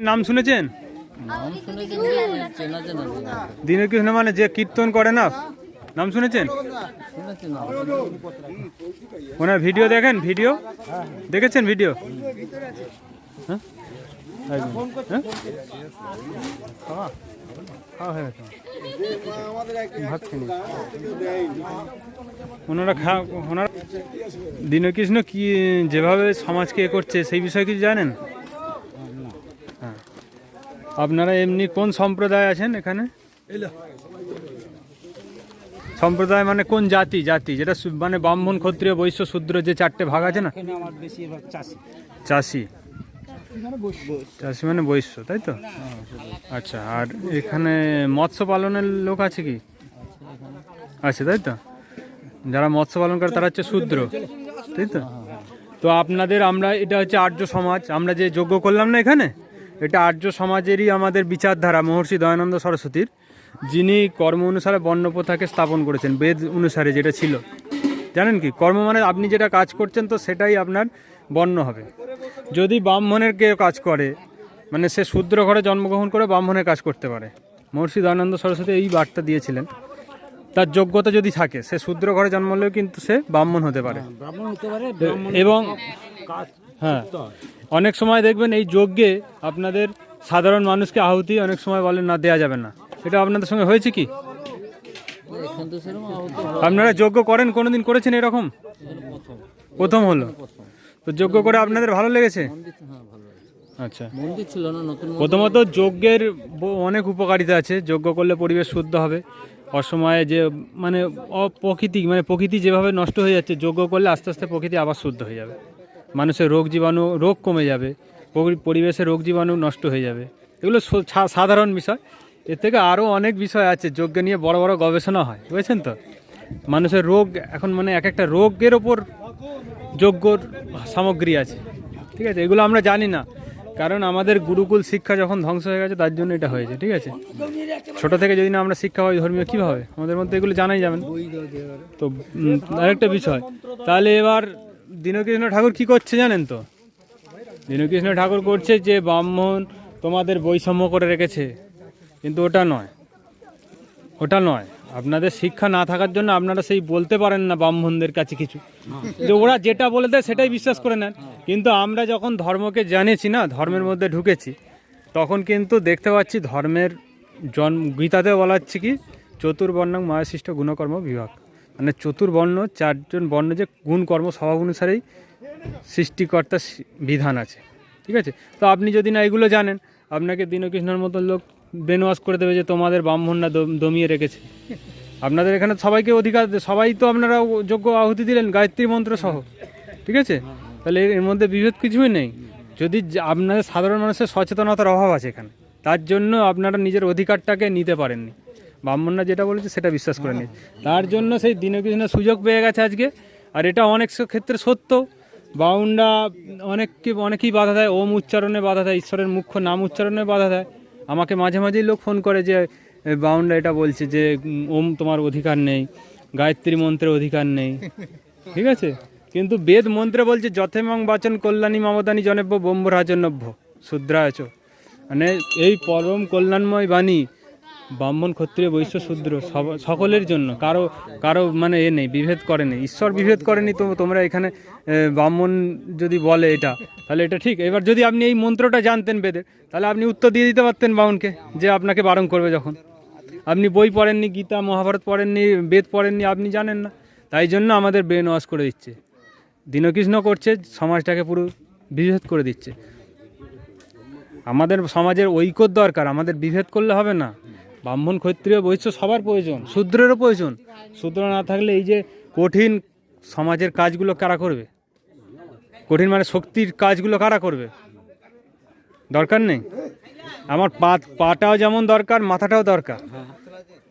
নাম শুনেছেন? চেনা দীনকৃষ্ণ মানে যে কীর্তন করে না? নাম শুনেছেন? ওনার ভিডিও দেখেন ভিডিও? দেখেছেন ভিডিও? হ্যাঁ। ওনারা খা ওনারা দীনকৃষ্ণ কি যেভাবে সমাজকে এ করছে সেই বিষয়ে কিছু জানেন? আপনারা এমনি কোন সম্প্রদায় আছেন এখানে? সম্প্রদায় মানে কোন জাতি? জাতি যেটা মানে ব্রাহ্মণ ক্ষত্রিয় বৈশ্য শূদ্র যে চারটে ভাগ আছে না? এখানে আমার বেশিরভাগ চাষি। চাষি। চাষি মানে বৈশ্য তাই তো? আচ্ছা আর এখানে মৎস্য পালনের লোক আছে কি? আছে তাই তো? যারা মৎস্য পালন করে তারা হচ্ছে শূদ্র তাই তো? তো আপনাদের আমরা এটা হচ্ছে আর্য সমাজ আমরা যে যোগ্য করলাম না এখানে? এটা আর্য সমাজেরই আমাদের বিচারধারা মহর্ষি দয়ানন্দ সরস্বতীর যিনি কর্ম অনুসারে বর্ণপ্রথাকে স্থাপন করেছেন বেদ অনুসারে যেটা ছিল। জানেন কি? কর্ম মানে আপনি যেটা কাজ করছেন তো সেটাই আপনার বর্ণ হবে। যদি ব্রাহ্মণের কেউ কাজ করে মানে সে শূদ্র ঘরে জন্মগ্রহণ করে ব্রাহ্মণের কাজ করতে পারে। মহর্ষি দয়ানন্দ সরস্বতী এই বার্তা দিয়েছিলেন। তার যোগ্যতা যদি থাকে সে শূদ্র ঘরে জন্মালেও কিন্তু সে ব্রাহ্মণ হতে পারে। ব্রাহ্মণ হতে পারে এবং হ্যাঁ। অনেক সময় দেখবেন এই যজ্ঞে আপনাদের সাধারণ মানুষকে আহুতি অনেক সময় বলেন না, দেয়া যাবে না। এটা আপনাদের সঙ্গে হয়েছে কি? আপনারা যজ্ঞ করেন, কোনোদিন করেছেন এরকম? প্রথম হলো। তো যজ্ঞ করে আপনাদের ভালো লেগেছে? আচ্ছা। প্রথমত যজ্ঞের অনেক উপকারিতা আছে। যজ্ঞ করলে পরিবেশ শুদ্ধ হবে। অসময়ে যে মানে অপ্রকৃতি মানে প্রকৃতি যেভাবে নষ্ট হয়ে যাচ্ছে, যজ্ঞ করলে আস্তে আস্তে প্রকৃতি আবার শুদ্ধ হয়ে যাবে। মানুষের রোগ জীবাণু, রোগ কমে যাবে পরিবেশে রোগ জীবাণু নষ্ট হয়ে যাবে। এগুলো সাধারণ বিষয়। এর থেকে আরও অনেক বিষয় আছে যজ্ঞ নিয়ে বড় বড় গবেষণা হয়, বুঝেছেন তো? মানুষের রোগ, এখন মানে এক একটা রোগের ওপর যোগ্যর সামগ্রী আছে, ঠিক আছে? এগুলো আমরা জানি না। কারণ আমাদের গুরুকুল শিক্ষা যখন ধ্বংস হয়ে গেছে, তার জন্য এটা হয়েছে, ঠিক আছে? ছোট থেকে যদি না আমরা শিক্ষা পাই ধর্মীয়, কীভাবে? আমাদের মধ্যে এগুলো জানাই যাবেন তো আরেকটা বিষয়। তাহলে এবার দীনকৃষ্ণ ঠাকুর কি করছে জানেন তো? দীনকৃষ্ণ ঠাকুর করছে যে ব্রাহ্মণ তোমাদের বৈষম্য করে রেখেছে। কিন্তু ওটা নয়। ওটা নয়। আপনাদের শিক্ষা না থাকার জন্য আপনারা সেই বলতে পারেন না ব্রাহ্মণদের কাছে কিছু। যে ওরা যেটা বলে দেয় সেটাই বিশ্বাস করে নেন। কিন্তু আমরা যখন ধর্মকে জানিয়েছি না, ধর্মের মধ্যে ঢুকেছি, তখন কিন্তু দেখতে পাচ্ছি ধর্মের জন্ম গীতাতে বলা হচ্ছে কি, চতুর্বর্ণ মায়াশিষ্ট গুণকর্ম বিভাগ। মানে চতুর্বর্ণ চারজন বর্ণ যে গুণ কর্ম স্বভাব অনুসারেই সৃষ্টিকর্তার বিধান আছে। ঠিক আছে? তো আপনি যদি না এগুলো জানেন, আপনাকে দীনকৃষ্ণের মতো লোক ব্রেন করে দেবে যে তোমাদের ব্রাহ্মণরা দম- দমিয়ে রেখেছে। আপনাদের এখানে সবাইকে অধিকার, সবাই তো আপনারা যোগ্য আহুতি দিলেন, গায়ত্রী মন্ত্র সহ। ঠিক আছে? তাহলে এর মধ্যে বিভেদ কিছুই নেই। যদি আপনাদের সাধারণ মানুষের সচেতনতার অভাব আছে এখানে, তার জন্য আপনারা নিজের অধিকারটাকে নিতে পারেননি। ব্রাহ্মণরা যেটা বলেছে সেটা বিশ্বাস করে নিয়েছে। তার জন্য সেই দীনকৃষ্ণ সুযোগ পেয়ে গেছে আজকে। আর এটা অনেক ক্ষেত্রে সত্য। বাউন্ডা অনেককে অনেকেই বাধা দেয়। ওম উচ্চারণে বাধা দেয়। ঈশ্বরের মুখ্য নাম উচ্চারণে বাধা দেয়। আমাকে মাঝে মাঝেই লোক ফোন করে যে বাউন্ডা এটা বলছে যে ওম তোমার অধিকার নেই। গায়ত্রী মন্ত্রের অধিকার নেই। ঠিক আছে? কিন্তু বেদ মন্ত্রে বলছে যথেমং বাচন কল্যাণী মমতানি জনব্য ব্রহ্মরাজনভ্য শুদ্রায়চ মানে এই পরম কল্যাণময় বাণী ব্রাহ্মণ, ক্ষত্রিয়, বৈশ্য, শূদ্র সকলের জন্য। কারও কারও মানে এ নেই, বিভেদ করেনি ঈশ্বর বিভেদ করেনি তো তোমরা এখানে ব্রাহ্মণ যদি বলে এটা, তাহলে এটা ঠিক। এবার যদি আপনি এই মন্ত্রটা জানতেন বেদের তাহলে আপনি উত্তর দিয়ে দিতে পারতেন বাউনকে যে আপনাকে বারণ করবে যখন। আপনি বই পড়েননি, গীতা, মহাভারত পড়েননি, বেদ পড়েননি, আপনি জানেন না। তাই জন্য আমাদের ব্রেন ওয়াশ করে দিচ্ছে। দীনকৃষ্ণ করছে, সমাজটাকে পুরো বিভেদ করে দিচ্ছে। আমাদের সমাজের ঐক্যর দরকার, আমাদের বিভেদ করলে হবে না। ব্রাহ্মণ ক্ষত্রিয় বৈশ্য সবার প্রয়োজন। শূদ্রেরও প্রয়োজন। শূদ্র না থাকলে এই যে কঠিন সমাজের কাজগুলো কারা করবে? কঠিন মানে শক্তির কাজগুলো কারা করবে? দরকার নেই? আমার পা পাটাও যেমন দরকার মাথাটাও দরকার।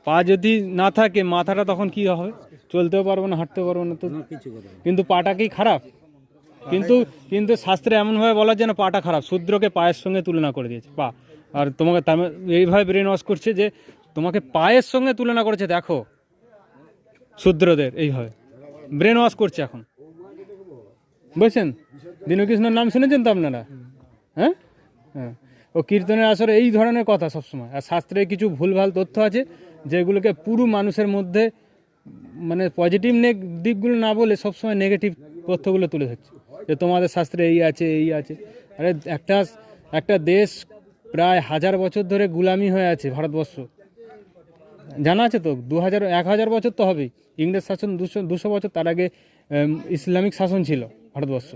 পা যদি না থাকে মাথাটা তখন কি হবে? চলতেও পারব না হাঁটতেও পারব না তো। কিন্তু পাটা কি খারাপ? কিন্তু কিন্তু শাস্ত্রে এমনভাবে বলা যেন পাটা খারাপ, শূদ্রকে পায়ের সঙ্গে তুলনা করে দিয়েছে। পা আর তোমাকে এইভাবে ব্রেন ওয়াশ করছে যে, তোমাকে পায়ের সঙ্গে তুলনা করেছে, দেখো। শূদ্রদের, এইভাবে। ব্রেন ওয়াশ করছে এখন। বুঝছেন? দীনকৃষ্ণের নাম শুনেছেন তো আপনারা? হ্যাঁ? হ্যাঁ। ও কীর্তনের আসরে এই ধরনের কথা সবসময়। আর শাস্ত্রে কিছু ভুলভাল তথ্য আছে, যেগুলোকে পুরো মানুষের মধ্যে মানে পজিটিভ দিকগুলো না বলে সবসময় নেগেটিভ তথ্যগুলো তুলে ধরছে। যে তোমাদের শাস্ত্রে এই আছে এই আছে। আরে একটা একটা দেশ প্রায় হাজার বছর ধরে গুলামি হয়ে আছে ভারতবর্ষ। জানা আছে তো? দু হাজার, এক হাজার বছর তো হবেই। ইংরেজ শাসন দুশো দুশো বছর তার আগে ইসলামিক শাসন ছিল ভারতবর্ষ।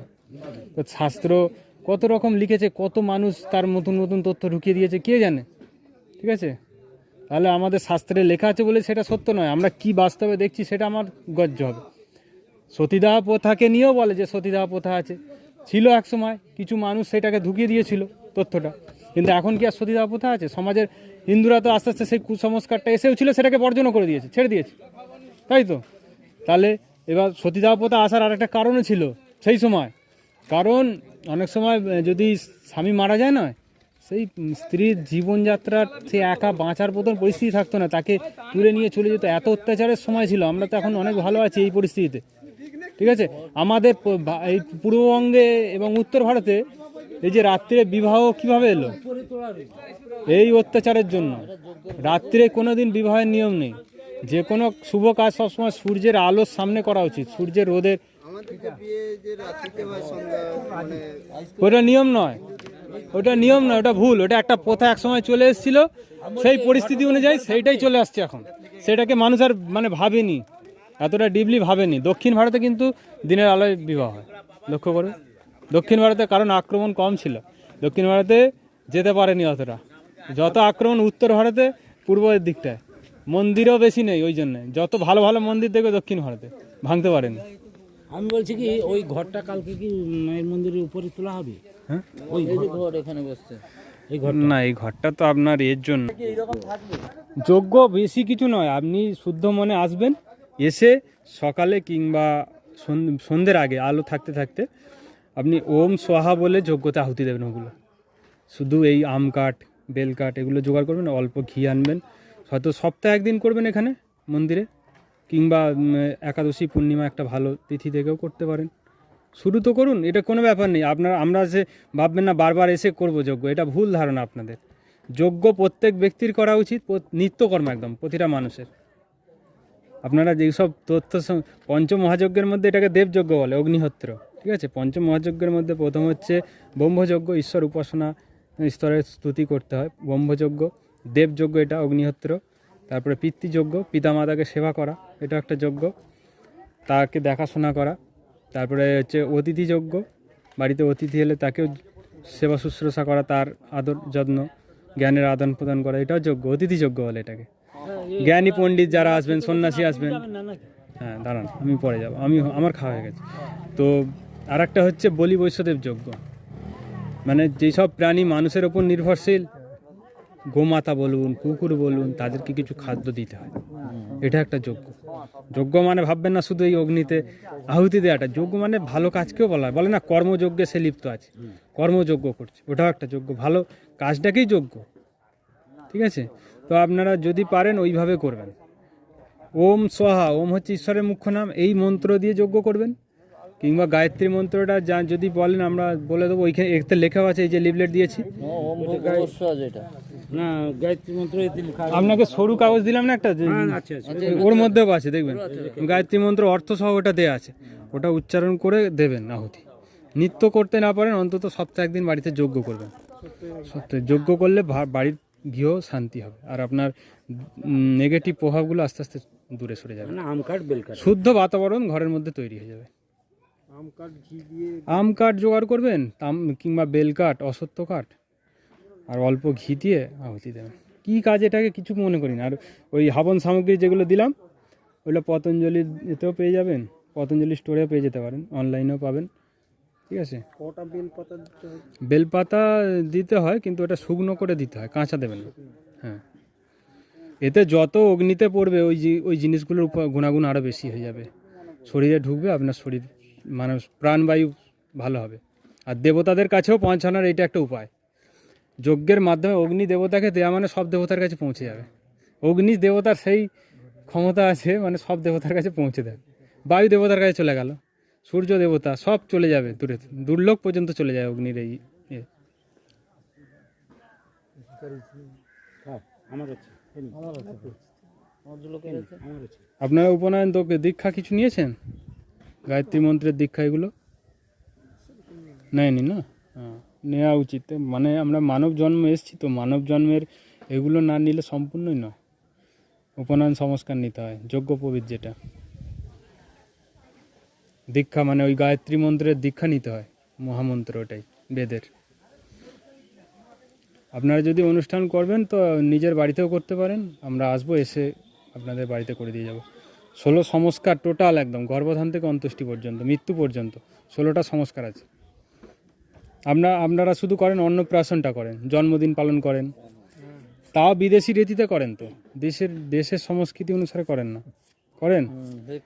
তো শাস্ত্র কত রকম লিখেছে, কত মানুষ তার নতুন নতুন তথ্য ঢুকিয়ে দিয়েছে, কে জানে? ঠিক আছে? তাহলে আমাদের শাস্ত্রে লেখা আছে বলে সেটা সত্য নয়। আমরা কি বাস্তবে দেখছি সেটা আমার গজ্য হবে। সতীদাহ প্রথাকে নিয়েও বলে যে সতীদাহ প্রথা আছে। ছিল এক সময়, কিছু মানুষ সেটাকে ঢুকিয়ে দিয়েছিল তথ্যটা। কিন্তু এখন কি আর সতীদাহ প্রথা আছে? সমাজের হিন্দুরা তো আস্তে আস্তে সেই কুসংস্কারটা এসেও ছিল, সেটাকে বর্জনও করে দিয়েছে, ছেড়ে দিয়েছে। তাই তো? তাহলে এবার সতীদাহ প্রথা আসার আর একটা কারণও ছিল সেই সময়। কারণ অনেক সময় যদি স্বামী মারা যায় না সেই স্ত্রীর জীবনযাত্রার সে একা বাঁচার মতন পরিস্থিতি থাকতো না। তাকে তুলে নিয়ে চলে যেত। এত অত্যাচারের সময় ছিল। আমরা তো এখন অনেক ভালো আছি এই পরিস্থিতিতে। ঠিক আছে? আমাদের এই পূর্ববঙ্গে এবং উত্তর ভারতে এই যে রাত্রে বিবাহ কীভাবে এলো? এই অত্যাচারের জন্য। রাত্রে কোনো দিন বিবাহের নিয়ম নেই। যে কোনো শুভ কাজ সবসময় সূর্যের আলোর সামনে করা উচিত, সূর্যের রোদের। ওটা নিয়ম নয়। ওটা নিয়ম নয়, ওটা ভুল। ওটা একটা প্রথা এক সময় চলে এসেছিল, সেই পরিস্থিতি অনুযায়ী সেইটাই চলে আসছে এখন। সেটাকে মানুষ আর মানে ভাবেনি। এতটা ডিপলি ভাবেনি দক্ষিণ ভারতে কিন্তু দিনের আলোয় বিবাহ হয়। লক্ষ্য করবে দক্ষিণ ভারতে কারণ আক্রমণ কম ছিল। দক্ষিণ ভারতে যেতে পারেনি অতটা। যত আক্রমণ উত্তর ভারতে পূর্বের দিকটায়। মন্দিরও বেশি নেই ওই জন্যে। যত ভালো ভালো মন্দির দেখবে দক্ষিণ ভারতে। ভাঙতে পারেনি। আমি বলছি কি ওই ঘরটা কালকে কি মায়ের মন্দিরের উপরে তোলা হবে? হ্যাঁ? ওই ঘর এখানে বসছে। এই ঘর না এই ঘরটা তো আপনার এর জন্য। যোগ্য বেশি কিছু নয়। আপনি শুদ্ধ মনে আসবেন। এসে সকালে কিংবা সন- সন্ধ্যের আগে, আলো থাকতে থাকতে আপনি ওম সোহা বলে যোগ্যতা আহুতি দেবেন ওগুলো। শুধু এই আম কাঠ, বেল কাঠ এগুলো জোগাড় করবেন, অল্প ঘি আনবেন। হয়তো সপ্তাহে একদিন করবেন এখানে, মন্দিরে, কিংবা একাদশী, পূর্ণিমা একটা ভালো তিথি থেকেও করতে পারেন। শুরু তো করুন, এটা কোনো ব্যাপার নেই। আপনার, আমরা যে ভাববেন না, বারবার এসে করব যজ্ঞ এটা ভুল ধারণা আপনাদের। যজ্ঞ প্রত্যেক ব্যক্তির করা উচিত নিত্যকর্ম একদম, প্রতিটা মানুষের। আপনারা যেসব তথ্য সম- পঞ্চ মহাযজ্ঞের মধ্যে এটাকে দেবযজ্ঞ বলে, অগ্নিহোত্র, ঠিক আছে? পঞ্চ মহাযজ্ঞের মধ্যে প্রথম হচ্ছে ব্রহ্মযজ্ঞ, ঈশ্বর উপাসনা স্তরের স্তুতি করতে হয়, ব্রহ্মযজ্ঞ, দেবযজ্ঞ এটা, অগ্নিহোত্র, তারপরে পিতৃযজ্ঞ, পিতামাতাকে সেবা করা, এটা একটা যজ্ঞ, তাকে দেখাশোনা করা, তারপরে হচ্ছে অতিথি যজ্ঞ বাড়িতে অতিথি এলে তাকেও সেবা শুশ্রূষা করা, তার আদর, যত্ন, জ্ঞানের আদান প্রদান করা, এটাও যোগ্য অতিথি যোগ্য বলে এটাকে। জ্ঞানী পণ্ডিত যারা আসবেন সন্ন্যাসী আসবেন। হ্যাঁ দাঁড়ান আমি পরে যাব। আমি আমার খাওয়া হয়ে গেছে। তো আর একটা হচ্ছে বলি বৈশ্যদেব যজ্ঞ। মানে যেসব প্রাণী মানুষের ওপর নির্ভরশীল গোমাতা বলুন কুকুর বলুন তাদেরকে কিছু খাদ্য দিতে হয়। এটা একটা যজ্ঞ। যজ্ঞ মানে ভাববেন না শুধু এই অগ্নিতে আহুতি দেওয়াটা যজ্ঞ মানে ভালো কাজকেও বলা হয়। বলে না কর্মযজ্ঞে সে লিপ্ত আছে। কর্মযজ্ঞ করছে। ওটাও একটা যজ্ঞ। ভালো কাজটাকেই যজ্ঞ। ঠিক আছে? তো আপনারা যদি পারেন ওইভাবে করবেন। ওম সহা ওম হচ্ছে ঈশ্বরের মুখ্য নাম এই মন্ত্র দিয়ে যজ্ঞ করবেন। কিংবা গায়ত্রী মন্ত্রটা যা যদি বলেন আমরা বলে দেবো ওইখানে এতে লেখাও আছে এই যে লিভলেট দিয়েছি। না গায়ত্রী মন্ত্র। আপনাকে সরু কাগজ দিলাম না একটা? যে- আচ্ছা আচ্ছা ওর মধ্যেও আছে দেখবেন। গায়ত্রী মন্ত্র অর্থ সহ ওটা দেওয়া আছে। ওটা উচ্চারণ করে দেবেন আহুতি। নিত্য করতে না পারেন অন্তত সপ্তাহে একদিন বাড়িতে যজ্ঞ করবেন। সপ্তাহে যজ্ঞ করলে বাড়ির গৃহ শান্তি হবে। আর আপনার নেগেটিভ প্রভাবগুলো আস্তে আস্তে দূরে সরে যাবে। মানে আম কাঠ বেল কাঠ। শুদ্ধ বাতাবরণ ঘরের মধ্যে তৈরি হয়ে যাবে। আম কাঠ জোগাড় করবেন তাম কিংবা বেল কাঠ অসত্য কাঠ আর অল্প ঘি দিয়ে আহুতি দেবেন। কী কাজ এটাকে কিছু মনে করি না। আর ওই হাবন সামগ্রী যেগুলো দিলাম ওগুলো পতঞ্জলির এতেও পেয়ে যাবেন পতঞ্জলি স্টোরেও পেয়ে যেতে পারেন অনলাইনেও পাবেন। ঠিক আছে? কটা দিতে বেলপাতা দিতে হয় কিন্তু এটা শুকনো করে দিতে হয় কাঁচা দেবেন না। হ্যাঁ। এতে যত অগ্নিতে পড়বে ওই ওই জিনিসগুলোর উপর গুণাগুণ আরও বেশি হয়ে যাবে। শরীরে ঢুকবে আপনার শরীর মানে প্রাণবায়ু ভালো হবে। আর দেবতাদের কাছেও পৌঁছানোর এইটা একটা উপায়। যজ্ঞের মাধ্যমে অগ্নি দেবতাকে দেওয়া মানে সব দেবতার কাছে পৌঁছে যাবে। অগ্নি দেবতার সেই ক্ষমতা আছে মানে সব দেবতার কাছে পৌঁছে দেয় বায়ু দেবতার কাছে চলে গেল। সূর্য দেবতা সব চলে যাবে দূরে দুর্লোক পর্যন্ত চলে যায় অগ্নির এই ইয়ে। হ্যাঁ আমার আছে। আমার আছে। আমাদের লোকের আছে। আমার আছে। আপনারা উপনয়ন তো দীক্ষা কিছু নিয়েছেন? গায়ত্রী মন্ত্রের দীক্ষা এগুলো? নেয়নি না? হ্যাঁ নেওয়া উচিত। মানে আমরা মানব জন্ম এসেছি তো মানব জন্মের এগুলো না নিলে সম্পূর্ণই নয়। উপনয়ন সংস্কার নিতে হয় যোগ্য পবিত্র যেটা। দীক্ষা মানে ওই গায়ত্রী মন্ত্রের দীক্ষা নিতে হয়, মহামন্ত্র ওটাই, বেদের। আপনারা যদি অনুষ্ঠান করবেন তো নিজের বাড়িতেও করতে পারেন, আমরা আসব, এসে আপনাদের বাড়িতে করে দিয়ে যাব। ষোলো সংস্কার টোটাল একদম, গর্ভধান থেকে অন্ত্যেষ্টি পর্যন্ত, মৃত্যু পর্যন্ত, ষোলোটা সংস্কার আছে। আমরা, আপনারা শুধু করেন, অন্নপ্রাশনটা করেন, জন্মদিন পালন করেন। তাও বিদেশি রীতিতে করেন তো, দেশের দেশের সংস্কৃতি অনুসারে করেন না। করেন?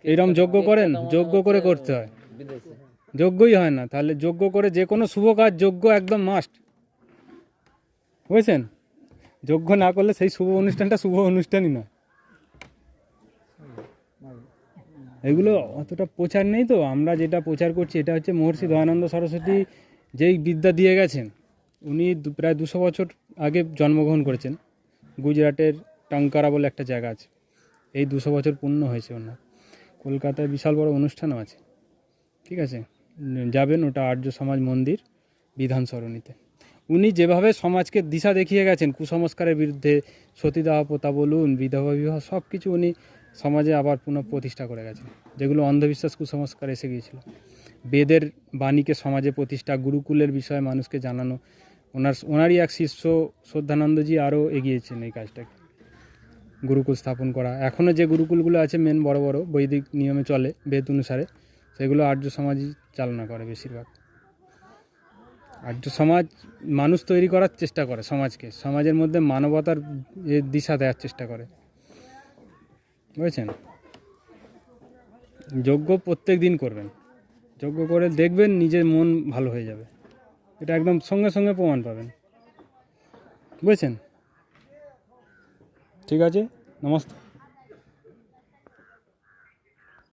এইরকম যজ্ঞ করেন? যজ্ঞ করে করতে হয়। যোগ্যই হয় না। তাহলে যোগ্য করে যে কোনো শুভ কাজ যোগ্য একদম মাস্ট বুঝেছেন? যোগ্য না করলে সেই শুভ অনুষ্ঠানটা শুভ অনুষ্ঠানই নয়। এগুলো অতটা প্রচার নেই তো। আমরা যেটা প্রচার করছি এটা হচ্ছে মহর্ষি দয়ানন্দ সরস্বতী যেই বিদ্যা দিয়ে গেছেন, উনি প্রায় দুশো বছর আগে জন্মগ্রহণ করেছেন। গুজরাটের টাঙ্কারা বলে একটা জায়গা আছে। এই দুশো বছর পূর্ণ হয়েছে ওনার। কলকাতায় বিশাল বড় অনুষ্ঠানও আছে। ঠিক আছে? যাবেন ওটা আর্য সমাজ মন্দির বিধান সরণিতে। উনি যেভাবে সমাজকে দিশা দেখিয়ে গেছেন, কুসংস্কারের বিরুদ্ধে সতীদাহ প্রথা বলুন, বিধবা, বিবাহ সব কিছু উনি সমাজে আবার পুনঃ প্রতিষ্ঠা করে গেছেন। যেগুলো অন্ধবিশ্বাস, কুসংস্কার এসে গিয়েছিল। বেদের বাণীকে সমাজে প্রতিষ্ঠা, গুরুকুলের বিষয়ে মানুষকে জানানো, ওনার, ওনারই এক শিষ্য শ্রদ্ধানন্দজি আরও এগিয়েছেন এই কাজটাকে। গুরুকুল স্থাপন করা। এখনও যে গুরুকুলগুলো আছে মেন বড় বড়, বৈদিক নিয়মে চলে, বেদ অনুসারে, সেগুলো আর্য সমাজই চালনা করে বেশিরভাগ। আর্য সমাজ, মানুষ তৈরি করার চেষ্টা করে সমাজকে। সমাজের মধ্যে মানবতার দিশা দেওয়ার চেষ্টা করে। বুঝেছেন? যজ্ঞ প্রত্যেক দিন করবেন। যজ্ঞ করে দেখবেন নিজের মন ভালো হয়ে যাবে। এটা একদম সঙ্গে সঙ্গে প্রমাণ পাবেন। বুঝেছেন? ঠিক আছে? নমস্কার।